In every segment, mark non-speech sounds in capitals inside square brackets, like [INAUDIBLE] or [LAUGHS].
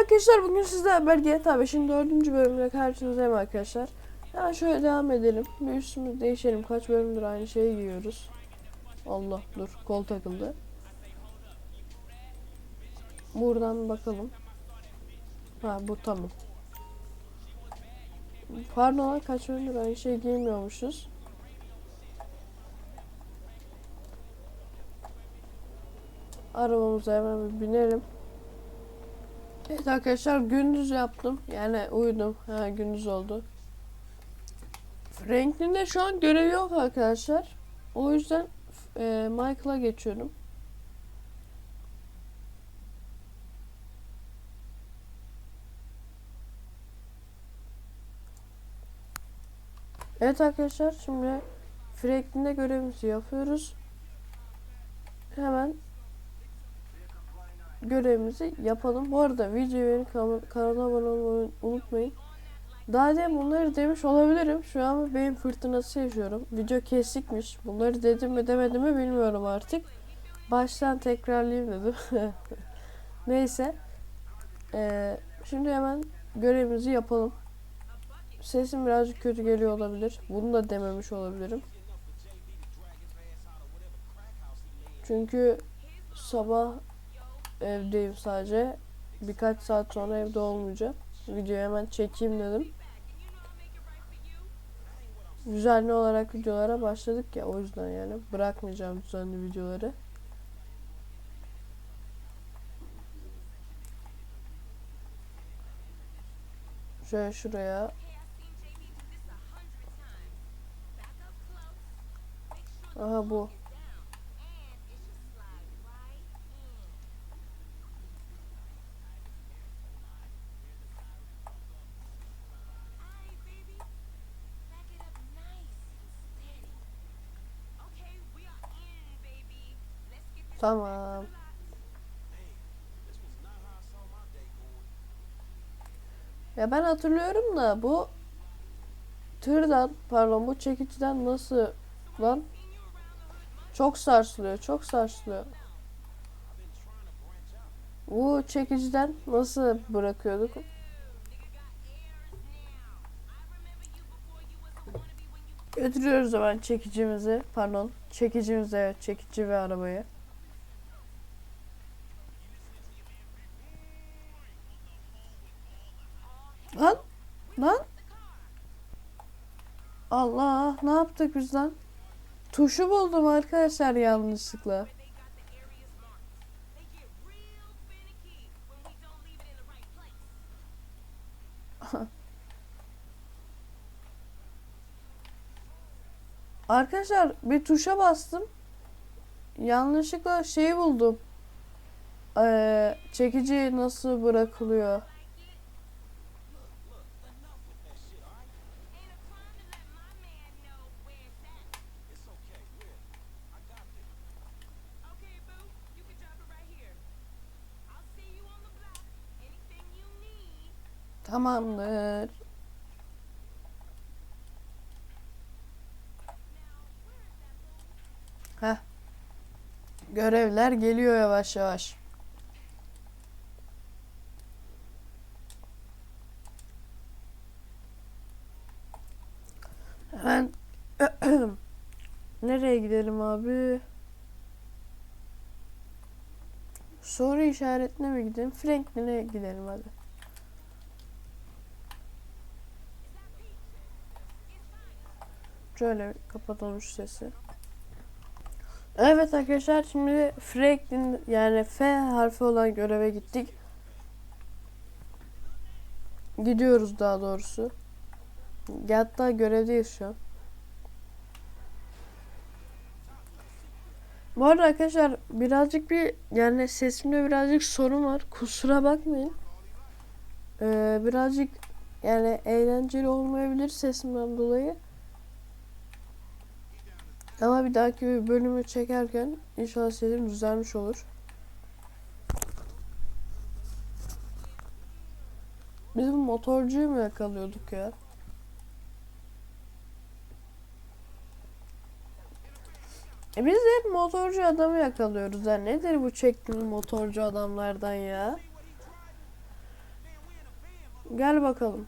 arkadaşlar bugün sizlerle beraber GTA 5'in 4. bölümüne karşınızdayım arkadaşlar. Hemen şöyle devam edelim. Bir üstümüzü değişelim. Kaç bölümdür aynı şeyi giyiyoruz. Allah dur kol takıldı. Buradan bakalım. Ha bu tamam. Pardon kaç bölümdür aynı şeyi giymiyormuşuz. Arabamıza hemen bir binelim. Evet arkadaşlar gündüz yaptım. Yani uyudum. Ha gündüz oldu. Franklin'de şu an görev yok arkadaşlar. O yüzden e, Michael'a geçiyorum. Evet arkadaşlar şimdi Franklin'de görevimizi yapıyoruz. Hemen görevimizi yapalım. Bu arada videoyu beğenip kan- kanala abone olmayı unutmayın. Daha demin bunları demiş olabilirim. Şu an beyin fırtınası yaşıyorum. Video kesikmiş. Bunları dedim mi demedim mi bilmiyorum artık. Baştan tekrarlayayım dedim. [LAUGHS] Neyse. Ee, şimdi hemen görevimizi yapalım. Sesim birazcık kötü geliyor olabilir. Bunu da dememiş olabilirim. Çünkü sabah evdeyim sadece. Birkaç saat sonra evde olmayacağım. Videoyu hemen çekeyim dedim. Düzenli olarak videolara başladık ya o yüzden yani bırakmayacağım düzenli videoları. Şöyle şuraya. Aha bu. Tamam. Ya ben hatırlıyorum da bu tırdan pardon bu çekiciden nasıl lan çok sarsılıyor çok sarsılıyor. Bu çekiciden nasıl bırakıyorduk? Götürüyoruz hemen çekicimizi pardon çekicimizi evet çekici ve arabayı. Lan lan Allah ne yaptık biz lan? Tuşu buldum arkadaşlar yanlışlıkla. Arkadaşlar bir tuşa bastım. Yanlışlıkla şeyi buldum. Ee, çekici nasıl bırakılıyor? Tamamdır. Heh. Görevler geliyor yavaş yavaş. Hemen [CLEARS THROAT] nereye gidelim abi? Soru işaretine mi gidelim? Franklin'e gidelim hadi. Şöyle kapatalım şu sesi. Evet arkadaşlar şimdi Franklin yani F harfi olan göreve gittik. Gidiyoruz daha doğrusu. Hatta görevdeyiz şu an. Bu arada arkadaşlar birazcık bir yani sesimde birazcık sorun var. Kusura bakmayın. Ee, birazcık yani eğlenceli olmayabilir sesimden dolayı. Ama bir dahaki bir bölümü çekerken inşallah sesim düzelmiş olur. Biz bu motorcuyu mu yakalıyorduk ya? E biz hep motorcu adamı yakalıyoruz. Ya nedir bu çektiğimiz motorcu adamlardan ya? Gel bakalım.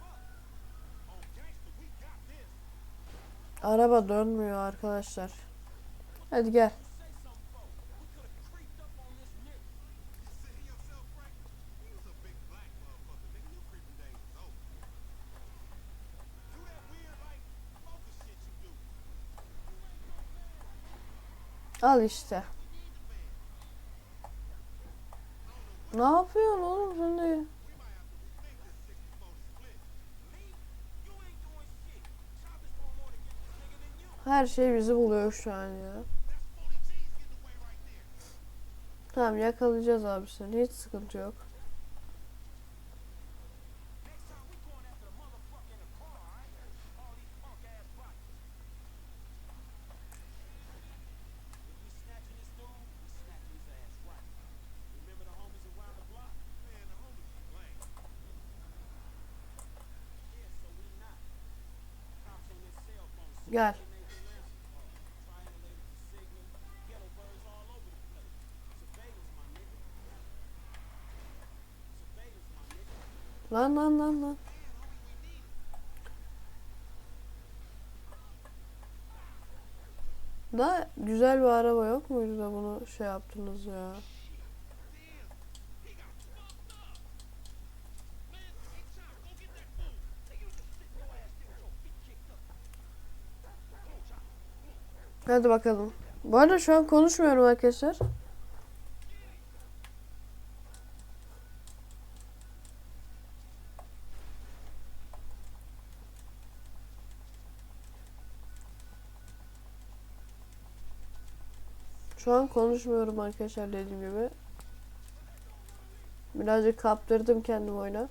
Araba dönmüyor arkadaşlar. Hadi gel. Al işte. Ne yapıyorsun oğlum sen de? Her şey bizi buluyor şu an ya. Tamam yakalayacağız abi seni. Hiç sıkıntı yok. Gel. Lan lan lan lan. Da güzel bir araba yok muydu da bunu şey yaptınız ya? Hadi bakalım. Bu arada şu an konuşmuyorum arkadaşlar. Şu an konuşmuyorum arkadaşlar dediğim gibi. Birazcık kaptırdım kendimi oyuna.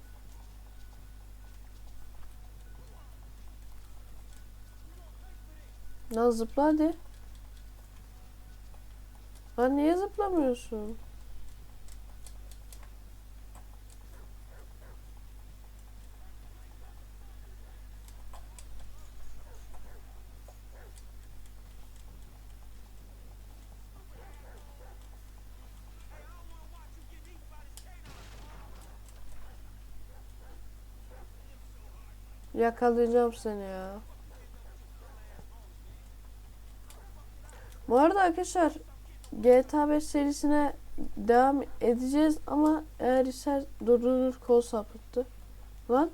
Lan zıpla hadi. Lan niye zıplamıyorsun? Yakalayacağım seni ya. Bu arada arkadaşlar GTA 5 serisine devam edeceğiz ama eğer ister dur dur dur kol sapıttı. Lan.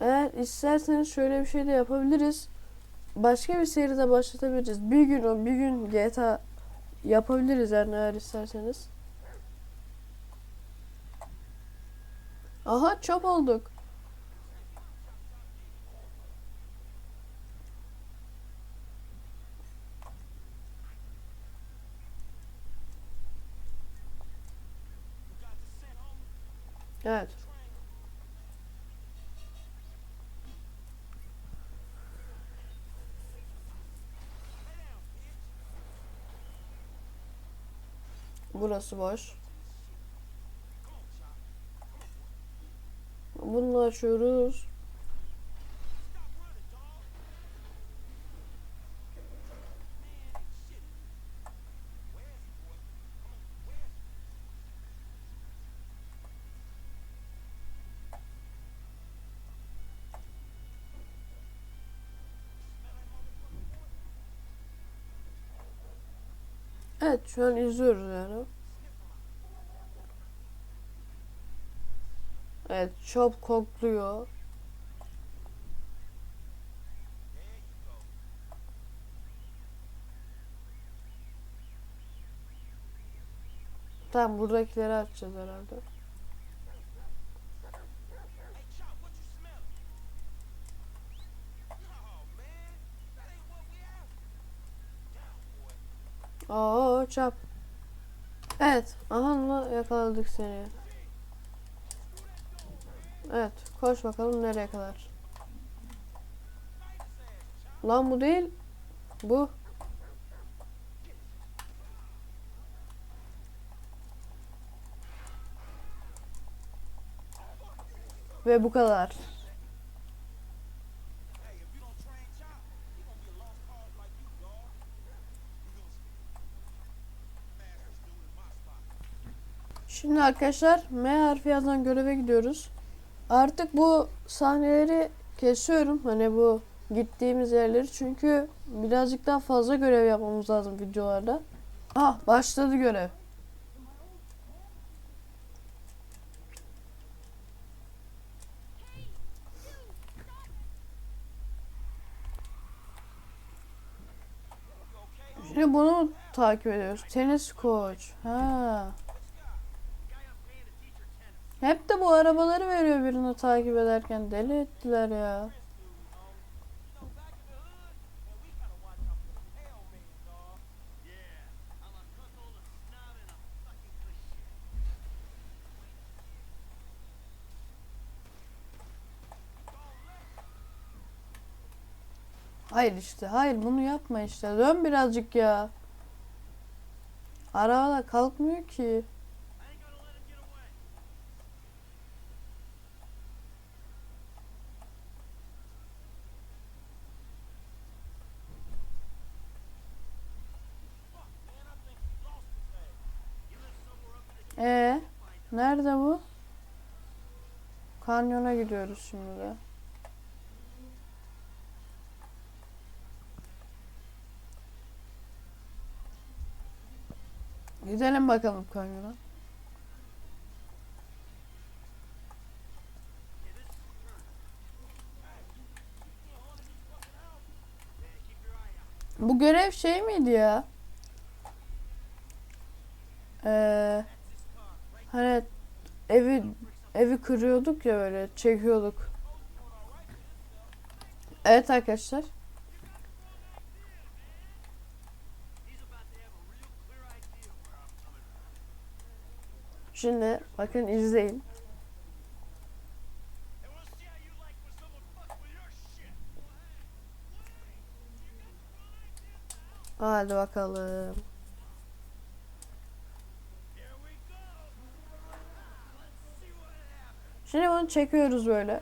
Eğer isterseniz şöyle bir şey de yapabiliriz. Başka bir seride başlatabiliriz. Bir gün o bir gün GTA yapabiliriz yani eğer isterseniz. Aha çöp olduk. Evet. Burası boş. Bunu açıyoruz. Evet şu an izliyoruz yani. Evet çok kokluyor. Tamam buradakileri açacağız herhalde. Oo çap. Evet. Aha yakaladık seni. Evet. Koş bakalım nereye kadar. Lan bu değil. Bu. Ve bu kadar. Şimdi arkadaşlar M harfi yazan göreve gidiyoruz. Artık bu sahneleri kesiyorum. Hani bu gittiğimiz yerleri çünkü birazcık daha fazla görev yapmamız lazım videolarda. Ah başladı görev. Şimdi bunu takip ediyoruz. Tenis koç. Ha. Hep de bu arabaları veriyor birini takip ederken. Deli ettiler ya. Hayır işte. Hayır bunu yapma işte. Dön birazcık ya. Araba da kalkmıyor ki. Ee, nerede bu? Kanyona gidiyoruz şimdi de. Gidelim bakalım kanyona. Bu görev şey miydi ya? Ee, hani evi evi kırıyorduk ya böyle çekiyorduk. Evet arkadaşlar. Şimdi bakın izleyin. Hadi bakalım. Şimdi bunu çekiyoruz böyle.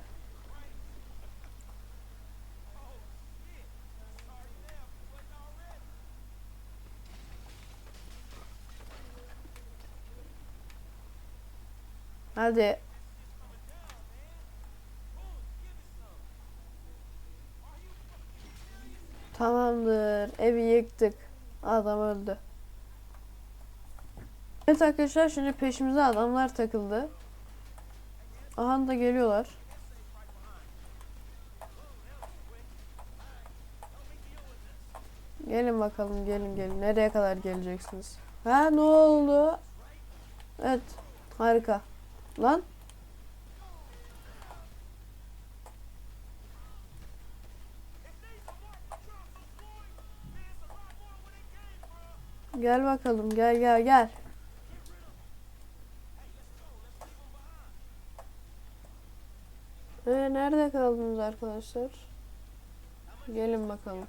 Hadi. Tamamdır. Evi yıktık. Adam öldü. Evet arkadaşlar şimdi peşimize adamlar takıldı. Aha da geliyorlar. Gelin bakalım gelin gelin. Nereye kadar geleceksiniz? Ha ne oldu? Evet. Harika. Lan. Gel bakalım gel gel gel. Ee, nerede kaldınız arkadaşlar? Gelin bakalım.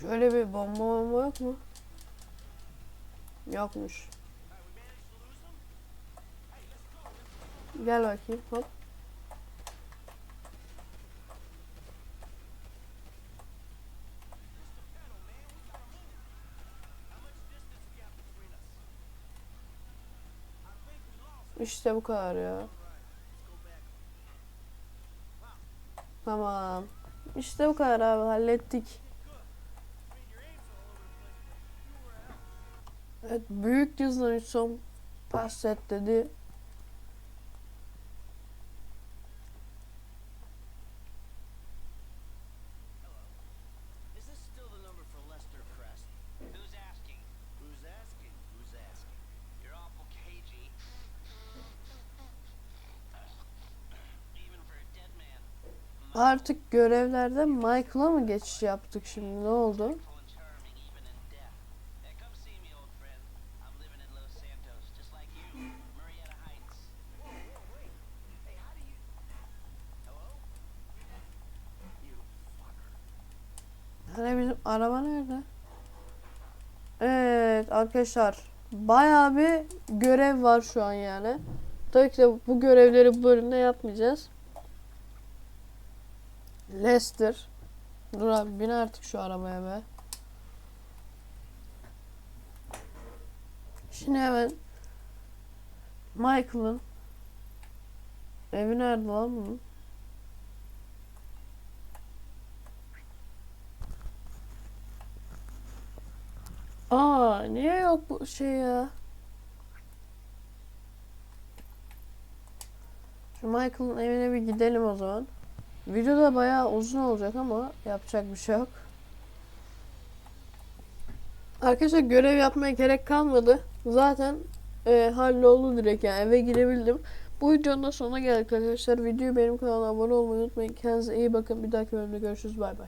Şöyle bir bomba bomba yok mu? Yokmuş. Gel bakayım hop. İşte bu kadar ya. Tamam. İşte bu kadar abi hallettik. Evet büyük yazılan son passet dedi. Artık görevlerde Michael'a mı geçiş yaptık şimdi ne oldu? Hani bizim araba nerede? Evet arkadaşlar bayağı bir görev var şu an yani. Tabii ki de bu görevleri bu bölümde yapmayacağız. Lester. Dur abi bin artık şu arabaya be. Şimdi hemen Michael'ın evi nerede lan bunun? Aa niye yok bu şey ya? Şu Michael'ın evine bir gidelim o zaman. Video da bayağı uzun olacak ama yapacak bir şey yok. Arkadaşlar görev yapmaya gerek kalmadı. Zaten e, halloldu direkt yani eve girebildim. Bu videonun da sonuna geldik arkadaşlar. Videoyu benim kanalıma abone olmayı unutmayın. Kendinize iyi bakın. Bir dahaki bölümde görüşürüz. Bay bay.